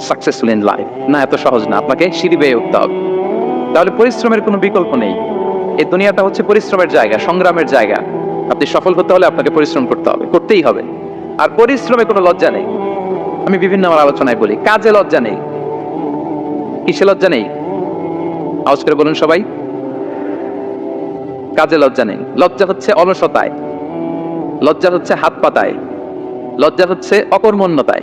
Successful in life না, এত সহজ না। আপনাকে সিঁড়ি বেয়ে উঠতে হবে। তাহলে পরিশ্রমের কোনো বিকল্প নেই। এই দুনিয়াটা হচ্ছে পরিশ্রমের জায়গা, সংগ্রামের জায়গা। আপনি সফল হতে হলে আপনাকে পরিশ্রম করতে হবে, করতেই হবে। আর পরিশ্রমে কোনো লজ্জা নেই। আমি বিভিন্ন আমার আলোচনায় বলি, কাজে লজ্জা নেই। কিসে লজ্জা নেই? আওয়াজ করে বলুন সবাই। কাজে লজ্জা নেই। লজ্জা হচ্ছে অলসতায়। লজ্জা হচ্ছে হাত পাতায়। লজ্জা হচ্ছে অকর্মণ্যতায়।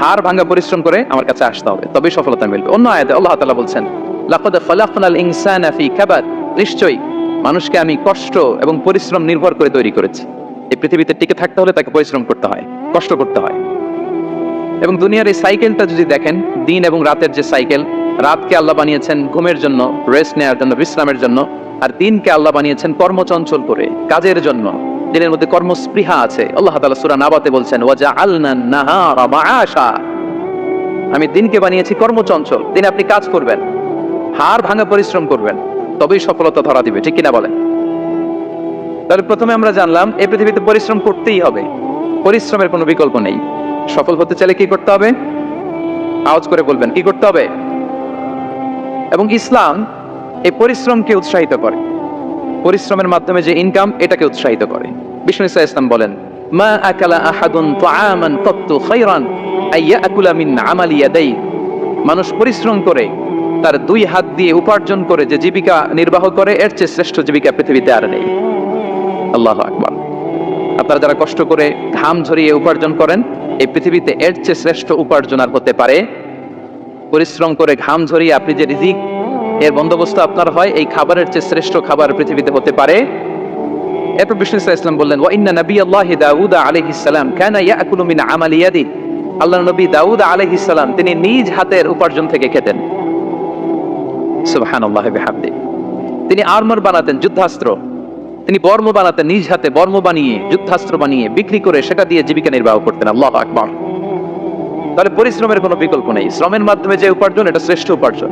হার ভাঙা পরিশ্রম করে আমার কাছে আসতে হবে। তবেই সফলতা মিলবে। অন্য আয়াতে আল্লাহ তাআলা বলছেন, লাকাদ খালাকনাল ইনসানা ফি কাবাদ। নিশ্চয়ই মানুষকে আমি কষ্ট এবং পরিশ্রম নির্ভর করে তৈরি করেছি। এই পৃথিবীতে টিকে থাকতে হলে তাকে পরিশ্রম করতে হয়, কষ্ট করতে হয়। এবং দুনিয়ার এই সাইকেলটা যদি দেখেন, দিন এবং রাতের যে সাইকেল, রাতকে আল্লাহ বানিয়েছেন ঘুমের জন্য, রেস্ট নেওয়ার জন্য, বিশ্রামের জন্য, আর দিনকে আল্লাহ বানিয়েছেন কর্মচঞ্চল করে, কাজের জন্য। দিনের মধ্যে কর্মস্পৃহা আছে। আল্লাহ তাআলা সূরা নাবাতে বলছেন ওয়াজা আলনা নাহারা মাআশা আমি দিনকে বানিয়েছি কর্মচঞ্চল। দিনে আপনি কাজ করবেন হার ভাঙা পরিশ্রম করবেন, তবেই সফলতা ধরা দিবে। ঠিক কিনা বলেন? তাহলে প্রথমে আমরা জানলাম, এই পৃথিবীতে পরিশ্রম করতেই হবে। পরিশ্রমের কোনো বিকল্প নেই। সফল হতে চাইলে কি করতে হবে? আওয়াজ করে বলবেন, কি করতে হবে? এবং ইসলাম এই পরিশ্রমকে উৎসাহিত করে। পরিশ্রমের মাধ্যমে যে ইনকাম এটাকে উৎসাহিত করে। ইসলাম বলেন, মা আকালা আহাদুন খায়রান আইয়াকুলা মিন মানুষ পরিশ্রম করে, তার দুই হাত দিয়ে উপার্জন করে যে জীবিকা নির্বাহ করে, এর চেয়ে শ্রেষ্ঠ জীবিকা পৃথিবীতে আর নেই। আল্লাহ আকবার। আপনারা যারা কষ্ট করে ঘাম ঝরিয়ে উপার্জন করেন, এই পৃথিবীতে এর চেয়ে শ্রেষ্ঠ উপার্জন আর হতে পারে। পরিশ্রম করে ঘাম ঝরিয়ে আপনি যে রিজিক এর বন্দোবস্ত আপনার হয়, এই খাবারের চেয়ে শ্রেষ্ঠ খাবার পৃথিবীতে হতে পারে। এরপর বিষ্ণু ইসলাম ইসলাম বললেন, ওয়া ইন্না নবী আল্লাহ দাউদ আলাইহিস সালাম কানা ইয়াকুলু মিন আমালি ইয়াদি। আল্লাহ নবী দাউদ আলাইহিস সালাম, তিনি নিজ হাতের উপার্জন থেকে খেতেন। সুবহানাল্লাহি বিহামদি। তিনি আর্মার বানাতেন, যুদ্ধাস্ত্র। তিনি বর্ম বানাতেন, নিজ হাতে বর্ম বানিয়ে, যুদ্ধাস্ত্র বানিয়ে বিক্রি করে সেটা দিয়ে জীবিকা নির্বাহ করতেন। আল্লাহ আকবার। তাহলে পরিশ্রমের কোনো বিকল্প নেই। শ্রমের মাধ্যমে যে উপার্জন, এটা শ্রেষ্ঠ উপার্জন।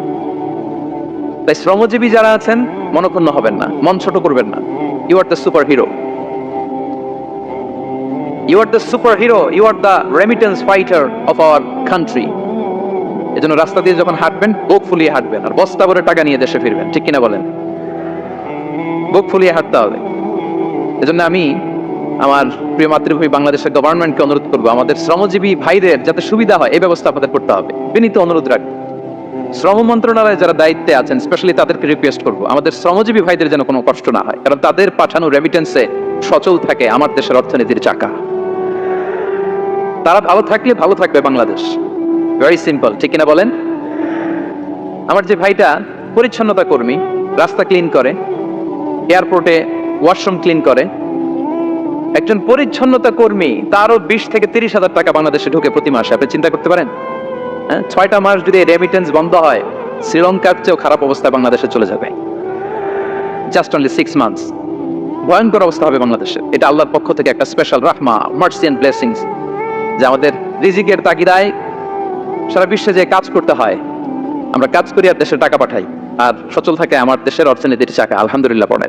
তাই শ্রমজীবী যারা আছেন, মনক্ষুণ্ণ হবেন না, মন ছোট করবেন না। You are the super hero you are the super hero you are the remittance fighter of our country এজন্য রাস্তা দিয়ে যখন হাঁটবেন, বুক ফুলিয়ে হাঁটবেন, আর বস্তা ভরে টাকা নিয়ে দেশে ফিরবেন, ঠিক কিনা বলেন? বুক ফুলিয়ে হাঁটতে হবে। এজন্য আমি আমার প্রিয় মাতৃভূমি বাংলাদেশের গভর্নমেন্টকে অনুরোধ করব, আমাদের শ্রমজীবী ভাইদের যাতে সুবিধা হয়, এই ব্যবস্থা আপনাদের করতে হবে। বিনীত অনুরোধ রাখব। শ্রম মন্ত্রণালয়ে যারা দায়িত্বে আছেন স্পেশালি তাদেরকে রিকোয়েস্ট করব। আমাদের শ্রমজীবী ভাইদের যেন কোনো কষ্ট না হয়। কারণ তাদের পাঠানো রেমিটেন্সে সচল থাকে আমার দেশের অর্থনীতির চাকা। তারা ভালো থাকলে ভালো থাকবে বাংলাদেশ। ভেরি সিম্পল ঠিক কিনা বলেন? আমার যে ভাইটা পরিচ্ছন্নতা কর্মী, রাস্তা ক্লিন করে এয়ারপোর্টে ওয়াশরুম ক্লিন করে। একজন পরিচ্ছন্নতা কর্মী, তারও বিশ থেকে তিরিশ হাজার টাকা বাংলাদেশে ঢুকে প্রতি মাসে। আপনি চিন্তা করতে পারেন? ছয়টা মাস যদি রেমিটেন্স বন্ধ হয় শ্রীলঙ্কার চেয়েও খারাপ অবস্থা বাংলাদেশে চলে যাবে। জাস্ট অনলি সিক্স মান্থস ভয়ঙ্কর অবস্থা হবে বাংলাদেশে। এটা আল্লাহর পক্ষ থেকে একটা স্পেশাল রাহমা মার্সি অ্যান্ড ব্লেসিংস যে আমাদের রিজিকের তাগিদায় সারা বিশ্বে যে কাজ করতে হয়, আমরা কাজ করি আর দেশে টাকা পাঠাই। আর সচল থাকে আমার দেশের অর্থনীতির চাকা, আলহামদুলিল্লাহ পড়ে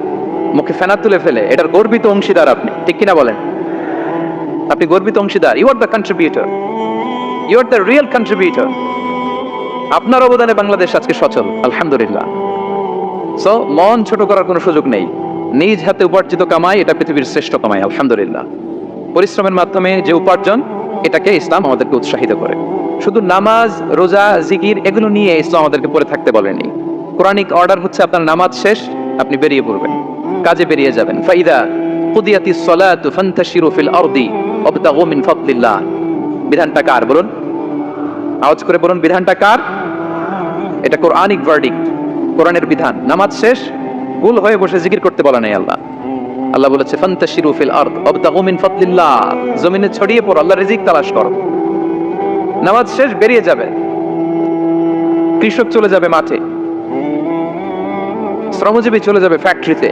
মুখে ফেনা তুলে ফেলে, এটার গর্বিত অংশীদার আপনি। ঠিক কিনা বলেন? আপনি গর্বিত অংশীদার। You are the contributor you are the real contributor আপনার অবদানে বাংলাদেশ আজকে সচল, আলহামদুলিল্লাহ। সো মন ছোট করার কোনো সুযোগ নেই। নিজ হাতে উপার্জিত কামাই, এটা পৃথিবীর শ্রেষ্ঠ কামাই, আলহামদুলিল্লাহ। পরিশ্রমের মাধ্যমে যে উপার্জন, এটাকে ইসলাম আমাদেরকে উৎসাহিত করে। শুধু নামাজ, রোজা, জিকির, এগুলো নিয়ে ইসলাম আমাদেরকে পড়ে থাকতে বলেনি। কোরআনিক অর্ডার হচ্ছে আপনার নামাজ শেষ, আপনি বেরিয়ে পড়বেন। কাজে বেরিয়ে যাবেন। ফাইদা কুদিয়াতি সলাতু ফান্তাশিরু ফিল আরদি ওয়াবতাগু মিন ফাদলিল্লাহ। বিধানটা কার বলুন? আওয়াজ করে বলুন, বিধানটা কার? এটা কোরআনিক ভার্ডিক্ট কোরআনের বিধান। নামাজ শেষ, ভুল হয়ে বসে জিকির করতে বলা নাই আল্লাহ। আল্লাহ বলেছে, ফান্তাশিরু ফিল আরদ ওয়াবতাগু মিন ফাদলিল্লাহ। জমিনে ছড়িয়ে পড়ো, আল্লাহ রিজিক তালাশ করো। নামাজ শেষ, বেরিয়ে যাবে। কৃষক চলে যাবে মাঠে। শ্রমজীবী চলে যাবে ফ্যাক্টরিতে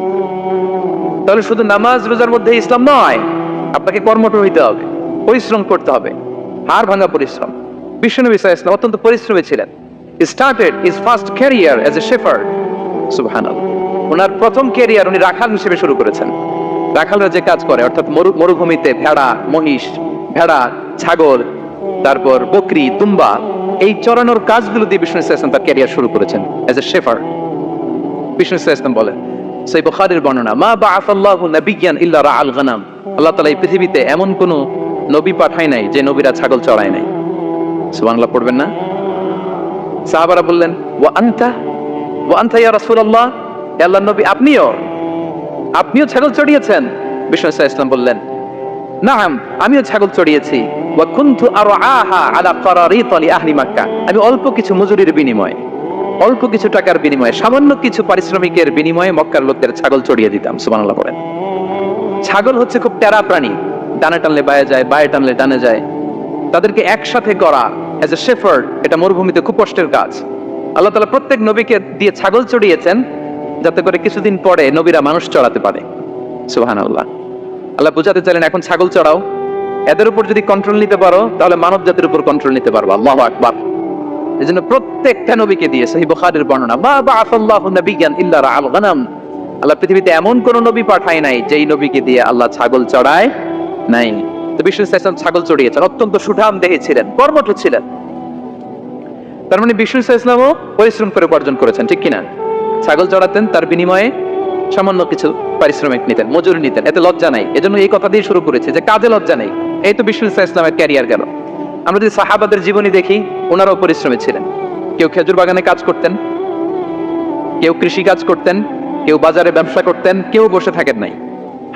তাহলে শুধু নামাজ, রোজার মধ্যে ইসলাম নয়, আপনাকে কর্মঠ হইতে হবে, পরিশ্রম করতে হবে, হাড় ভাঙা পরিশ্রম। ইসা ইসলাম অত্যন্ত পরিশ্রমী ছিলেন। স্টার্টেড ইজ ফার্স্ট ক্যারিয়ার এ ওনার প্রথম ক্যারিয়ার উনি রাখাল হিসেবে শুরু করেছেন। রাখালরা যে কাজ করে, অর্থাৎ মরুভূমিতে ভেড়া, মহিষ, ভেড়া, ছাগল, তারপর বকরি তুম্বা এই চড়ানোর কাজগুলো দিয়ে বিষ্ণু ইসা ইসলাম তার ক্যারিয়ার শুরু করেছেন এজ এ শেফার বিষ্ণু ইসলাম বলেন সেই বুখারীর বর্ণনা, মা বা বাআসাল্লাহু নাবিয়্যান ইল্লা রাআল গানাম। আল্লাহ তাআলা এই পৃথিবীতে এমন কোন নবী পাঠায় নাই যে নবীরা ছাগল চড়ায় নাই। সুবহানাল্লাহ, পড়বেন না? সাহাবারা বললেন, ওয়া আনতা? ওয়া আনতা ইয়া রাসূলুল্লাহ? হে আল্লাহর নবী, আপনিও? আপনিও ছাগল চড়িয়েছেন? বিষ্ণু ইসা ইসলাম বললেন নাম আমিও ছাগল চড়িয়েছি। ওয়া কুনতু আরআহা আলা কারারিত লি আহলি মক্কা। আমি অল্প কিছু মজুরির বিনিময়ে অল্প কিছু টাকার বিনিময়ে, সামান্য কিছু পারিশ্রমিকের বিনিময়ে মক্কার লোকদের ছাগল চড়িয়ে দিতাম, সুবহানাল্লাহ বলেন। ছাগল হচ্ছে খুব টেরা প্রাণী। ডানে টানলে বায়ে যায়, বায়ে টানলে ডানে যায়। তাদেরকে একসাথে করা এজ এ শেফার্ড এটা মরুভূমিতে খুব কষ্টের কাজ। আল্লাহ তাআলা প্রত্যেক নবীকে দিয়ে ছাগল চড়িয়েছেন, যাতে করে কিছুদিন পরে নবীরা মানুষ চড়াতে পারে। সুবহানাল্লাহ। আল্লাহ বুঝাতে চাইলেন, এখন ছাগল চড়াও। এদের উপর যদি কন্ট্রোল নিতে পারো, তাহলে মানব জাতির উপর কন্ট্রোল নিতে পারব। আল্লাহ আকবার। প্রত্যেকটা নবীকে বর্ণনা ইল্লা গানাম। আল্লাহ পৃথিবীতে এমন কোন নবী পাঠায় নাই যেই নবীকে দিয়ে আল্লাহ ছাগল চড়ায় নাই। তো ইসলাম ছাগল চড়িয়েছেন, অত্যন্ত সুঠাম দেহে ছিলেন, কর্মঠ ছিলেন। তার মানে বিষ্ণু ইসলামও পরিশ্রম করে উপার্জন করেছেন, ঠিক কিনা? ছাগল চড়াতেন, তার বিনিময়ে সামান্য কিছু পারিশ্রমিক নিতেন, মজুরি নিতেন, এতে লজ্জা নাই। এজন্য এই কথা দিয়ে শুরু করেছে যে কাজে লজ্জা নেই। এই তো বিষ্ণু ইসলামের ক্যারিয়ার গেল। আমরা যদি সাহাবাদের জীবনী দেখি, ওনারাও পরিশ্রমী ছিলেন। কেউ খেজুর বাগানে কাজ করতেন, কেউ কৃষি কাজ করতেন, কেউ বাজারে ব্যবসা করতেন, কেউ বসে থাকেন নাই।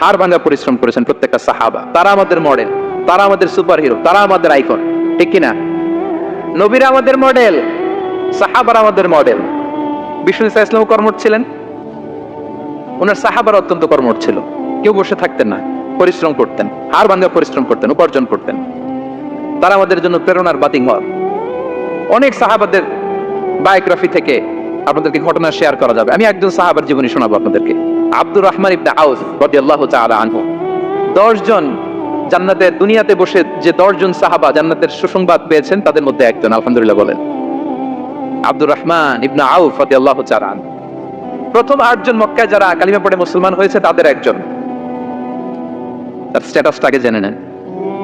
হাড় ভাঙা পরিশ্রম করেছেন প্রত্যেকটা সাহাবা। তারা আমাদের মডেল তারা আমাদের সুপার হিরো তারা আমাদের আইকন ঠিক কিনা? নবীরা আমাদের মডেল সাহাবার আমাদের মডেল বিষ্ণু ইসলাম কর্মঠ ছিলেন। ওনার সাহাবার অত্যন্ত কর্মঠ ছিল। কেউ বসে থাকতেন না, পরিশ্রম করতেন, হাড় ভাঙা পরিশ্রম করতেন, উপার্জন করতেন। তারা আমাদের জন্য প্রেরণার বাতিঘর। অনেক সাহাবাদের বায়োগ্রাফি থেকে আপনাদেরকে ঘটনা শেয়ার করা যাবে। আমি একজন সাহাবার জীবনী শোনাবো আপনাদেরকে। আব্দুর রহমান ইবনে আউফ রাদিয়াল্লাহু তাআলা আনহু। 10 জন জান্নাতের দুনিয়াতে বসে যে 10 জন সাহাবা জান্নাতের সুসংবাদ পেয়েছেন, তাদের মধ্যে একজন, আলহামদুলিল্লাহ বলেন। আব্দুর রহমান ইবনে আউফ তাআলা আনহু। প্রথম আটজন মক্কায় যারা কালিমা পড়ে মুসলমান হয়েছে, তাদের একজন। তার স্ট্যাটাসটাকে জেনে নেন।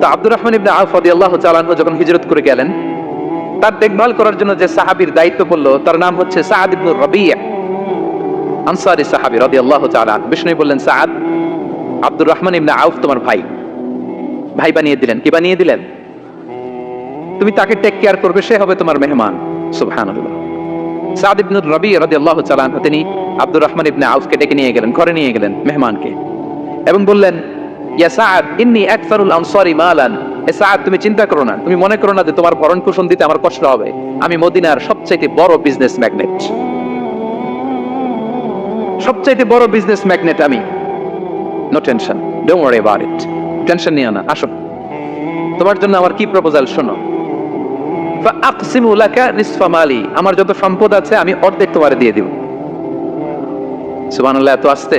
তো আব্দুর রহমান ইবনে আউফ রাদিয়াল্লাহু তাআলা আনহু যখন হিজরত করে গেলেন, তার দেখভাল করার জন্য যে সাহাবীর দায়িত্ব পড়ল, তার নাম হচ্ছে সাআদ ইবনে রাবিয়া, আনসারী সাহাবী রাদিয়াল্লাহু তাআলা আনহু। বিষ্ণু বললেন, সাআদ, আব্দুর রহমান ইবনে আউফ তোমার ভাই। ভাই বানিয়ে দিলেন। কি বানিয়ে দিলেন? তুমি তাকে টেক কেয়ার করবে, সে হবে তোমার মেহমান। সুবহানাল্লাহ। সাদ ইবনে রবি রাদিয়াল্লাহু তাআলা আনহু, তিনি আব্দুর রহমান ইবনে আউফকে ডেকে নিয়ে গেলেন, ঘরে নিয়ে গেলেন মেহমানকে। এবং বললেন ইয়া সাআদ, ইন্নী আকসারুল আনসারি মালান। এ সাআদ, তুমি চিন্তা করো না। তুমি মনে করো না যে তোমার ভরণ পোষণ দিতে আমার কষ্ট হবে। আমি মদিনার বড় বিজনেস ম্যাগনেট সবচাইতে বড় বিজনেস ম্যাগনেট আমি। No tension don't worry about it tension নিও না, আসো। তোমার জন্য আমার কি প্রপোজাল শোনো। আমার যত সম্পদ আছে আমি অর্ধেক তোমারে দিয়ে দিব। সুবহানাল্লাহ, এত আসতে।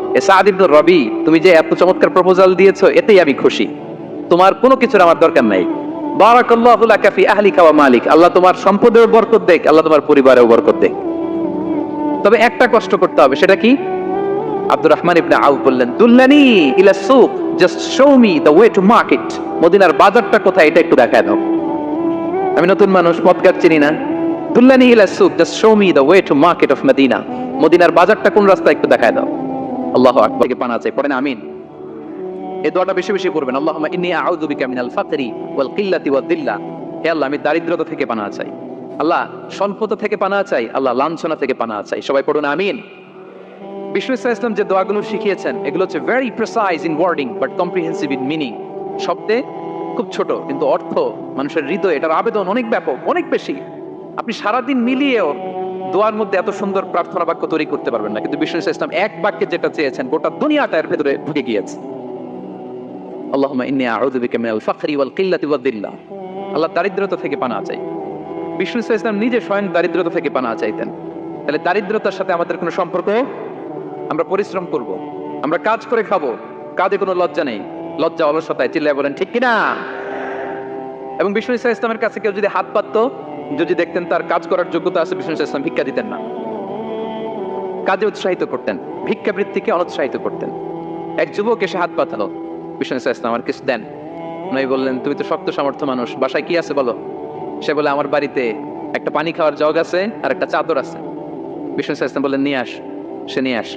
রবি, তুমি যে এত চমৎকার প্রপোজাল দিয়েছ, এতেই আমি খুশি। তোমার কোনো কিছুর আমার দরকার নাই। মালিক। আল্লাহ তোমার সম্পদের বরকত দেখ, আল্লাহ তোমার পরিবারেও বরকত দেখ। তবে একটা কষ্ট করতে হবে, সেটা কি? আব্দুর রহমান ইবনে আউফ বললেন, দুল্লানি ইলা সুক just show me the way to market মদিনার বাজারটা কোথায়, এটা একটু দেখায় দাও। আমি নতুন মানুষ, মদগার চিনি না। দুল্লানি ইলা সুক just show me the way to market of Medina মদিনার বাজারটা কোন রাস্তা একটু দেখায় দাও। আল্লাহ আকবার কে পানা চাই পড়েন আমিন। এই দোয়াটা বেশি বেশি পড়বেন। আল্লাহুম্মা ইন্নী আউযু বিকা মিনাল ফাকরি ওয়াল কিল্লাতি ওয়াদ দিল্লা। হে আল্লাহ, আমি দারিদ্রতা থেকে পানা চাই। আল্লাহ, স্বল্পতা থেকে পানা চাই। আল্লাহ, লাঞ্ছনা থেকে পানা চাই। সবাই পড়ুন আমিন। ইসলাম ইসলাম যে দোয়াগুলো শিখিয়েছেন, এগুলো হচ্ছে very precise in wording but comprehensive in meaning শব্দে খুব ছোট, কিন্তু অর্থ, মানুষের হৃদয় এটার আবেদন অনেক ব্যাপক, অনেক বেশি। আপনি সারাদিন মিলিয়েও দোয়ার মধ্যে এত সুন্দর প্রার্থনা বাক্য তৈরি করতে পারবেন না, কিন্তু বিষ্ণু ইসলাম এক বাক্যে যেটা চেয়েছেন, গোটা দুনিয়াটা এর ভেতরে ঢুকে গিয়েছে। ইন্নী ফাকরি ওয়াল কিল্লাতি ওয়াদ দিল্লা। আল্লাহ দারিদ্রতা থেকে পানা চাই। ইসলাম নিজে স্বয়ং দারিদ্রতা থেকে পানা চাইতেন। তাহলে দারিদ্রতার সাথে আমাদের কোনো সম্পর্ক? আমরা পরিশ্রম করব, আমরা কাজ করে খাব, কাজে কোনো লজ্জা নেই। লজ্জা অলসতায় চিল্লায় বলেন, ঠিক কিনা? এবং বিষ্ণু ইসলামের কাছে কেউ যদি হাত পাতত যদি দেখতেন তার কাজ করার যোগ্যতা আছে, বিষ্ণু ইসলাম ভিক্ষা দিতেন না। কাজে উৎসাহিত করতেন, ভিক্ষাবৃত্তিকে অনুৎসাহিত করতেন। এক যুবক এসে হাত পাতালো বিষ্ণু ইসলাম, আমার কিছু দেন। নয় বললেন, তুমি তো শক্ত সামর্থ্য মানুষ, বাসায় কি আছে বলো? সে বলে, আমার বাড়িতে একটা পানি খাওয়ার জগ আছে আর একটা চাদর আছে। বিষ্ণু ইসলাম বললেন, নিয়ে আস। সে নিয়ে আস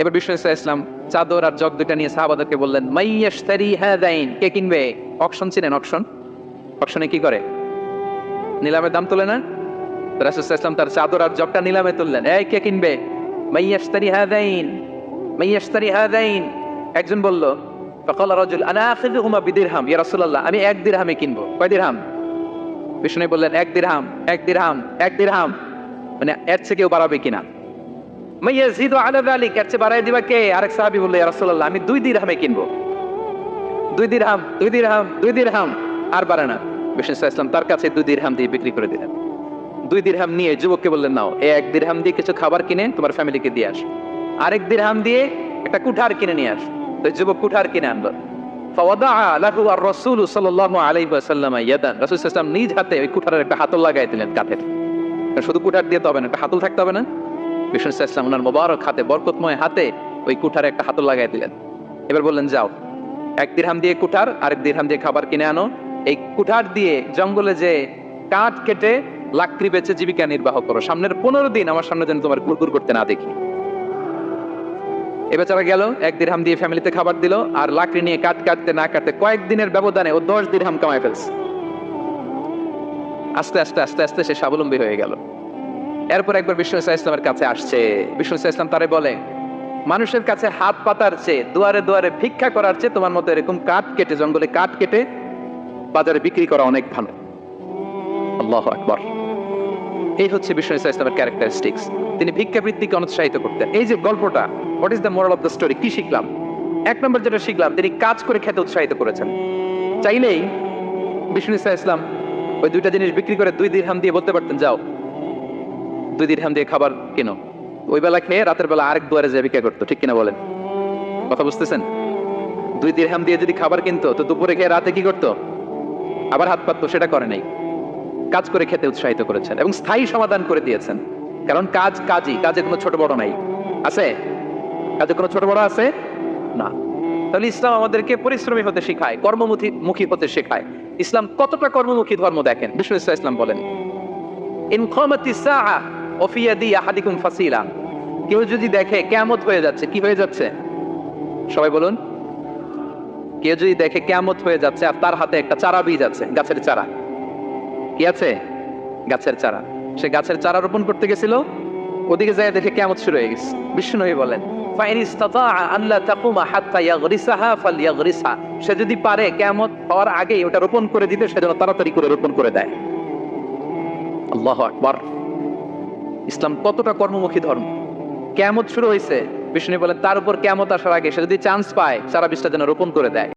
এবার বিষ্ণু ইসলাম চাদর আর জগ দুইটা নিয়ে সাহাবাদেরকে বললেন, মাইয়াশতারি হাদাইন। কে কিনবে? অকশন চিনেন, অকশন? অকশনে কি করে? নিলামের দাম তুলে নেন? ইসলাম তার চাদর আর জবটা নিলামে তুললেন। এই, কে কিনবে? হাদাইন। হাদাইন। একজন বলল, ফকল রাজুল, আনা আখিদু হুমা বিদিরহাম? ইয়া রাসূলুল্লাহ, আমি এক দিরহামে কিনবো। কয় দিরহাম? বিষ্ণু বললেন, এক দিরহাম এক দিরহাম এক দিরহাম। মানে এর কেউ বাড়াবে কিনা? মাইয়াজিদু আলা যালিক। এর চেয়ে বাড়ায় দিবা কে? আরেক সাহাবী বলল, ইয়া রাসূলুল্লাহ, আমি দুই দিরহামে কিনবো। দুই দিরহাম দুই দিরহাম দুই দিরহাম। আর বাড়ে না। বিশ্বাম তার কাছে দুই দিরহাম দিয়ে বিক্রি করে দিলেন। দুই দিরহাম নিয়ে যুবককে বললেন, নাও এ এক দিরহাম দিয়ে কিছু খাবার কিনে তোমার ফ্যামিলিকে দিয়ে আস। আরেক দিরহাম দিয়ে একটা কুঠার কিনে নিয়ে আস। তো যুবক কুঠার কিনে আনলো। এবার বললেন, যাও, এক দিরহাম দিয়ে কুঠার, আরেক দিরহাম দিয়ে খাবার কিনে আনো। এই কুঠার দিয়ে জঙ্গলে যে কাঠ কেটে লাকড়ি বেচে জীবিকা নির্বাহ করো। সামনের পনেরো দিন আমার সামনে যেন তোমার গুড়গুড় করতে না দেখি। এ বেচারা গেল, এক দিরহাম দিয়ে ফ্যামিলিতে খাবার দিল, আর লাকড়ি নিয়ে কাট কাটতে না কাটতে কয়েকদিনের ব্যবধানে ও দশ দিরহাম কামায় ফেলছে। আস্তে আস্তে আস্তে আস্তে সে স্বাবলম্বী হয়ে গেল। এরপর একবার বিষ্ণু ইসা ইসলামের কাছে আসছে। বিষ্ণু ইসা ইসলাম তারে বলে, মানুষের কাছে হাত পাতার চেয়ে দুয়ারে দুয়ারে ভিক্ষা করার চেয়ে তোমার মতো এরকম কাঠ কেটে, জঙ্গলে কাঠ কেটে বাজারে বিক্রি করা অনেক ভালো। আল্লাহ আকবর। এই হচ্ছে বিষ্ণু ইসা ইসলামের ক্যারেক্টারিস্টিক্স তিনি ভিক্ষাবৃত্তিকে অনুৎসাহিত করতেন। এই যে গল্পটা what is the moral of the story কি শিখলাম? এক নম্বর যেটা শিখলাম, তিনি কাজ করে খেতে উৎসাহিত করেছেন। চাইলেই বিষ্ণু ইসা ইসলাম ওই দুইটা জিনিস বিক্রি করে দুই দিরহাম দিয়ে বলতে পারতেন, যাও, দুই দিরহাম দিয়ে খাবার কেনো। ওই বেলা খেয়ে রাতের বেলা আরেক দুয়ারে যে ভিক্ষা করতো, ঠিক কিনা বলেন? কথা বুঝতেছেন? দুই দিরহাম দিয়ে যদি খাবার কিনতো, তো দুপুরে খেয়ে রাতে কি করতো? আবার হাত পাততো, সেটা করে নাই। কাজ করে খেতে উৎসাহিত করেছেন এবং স্থায়ী সমাধান করে দিয়েছেন। কারণ কাজ কাজই, কাজে কোনো ছোট বড় নাই। আছে? কাজে কোনো ছোট বড় আছে? না। তাহলে ইসলাম আমাদেরকে পরিশ্রমী হতে শেখায়, কর্মমুখী মুখী হতে শেখায়। ইসলাম কতটা কর্মমুখী ধর্ম দেখেন? বিষ্ণু ইসলাম ইসলাম বলেন কেউ যদি দেখে, কিয়ামত হয়ে যাচ্ছে। কি হয়ে যাচ্ছে? সবাই বলুন কেউ যদি দেখে কিয়ামত হয়ে যাচ্ছে আর তার হাতে একটা চারা বীজ আছে, গাছের চারা। কি আছে? গাছের চারা। সে গাছের চারা রোপণ করতে গেছিল। ওদিকে যায় দেখে কেমন শুরু হয়ে গেছে। বিষ্ণু নবী বলেন সে যদি পারে হওয়ার ওটা রোপণ করে দিতে সেজন্য তাড়াতাড়ি করে রোপণ করে দেয়। আল্লাহু ইসলাম কতটা কর্মমুখী ধর্ম। কেমত শুরু হয়েছে। বিষ্ণু বলেন, তার উপর কেমত আসার আগে সে যদি চান্স পায় সারা বিশ্বের যেন রোপণ করে দেয়।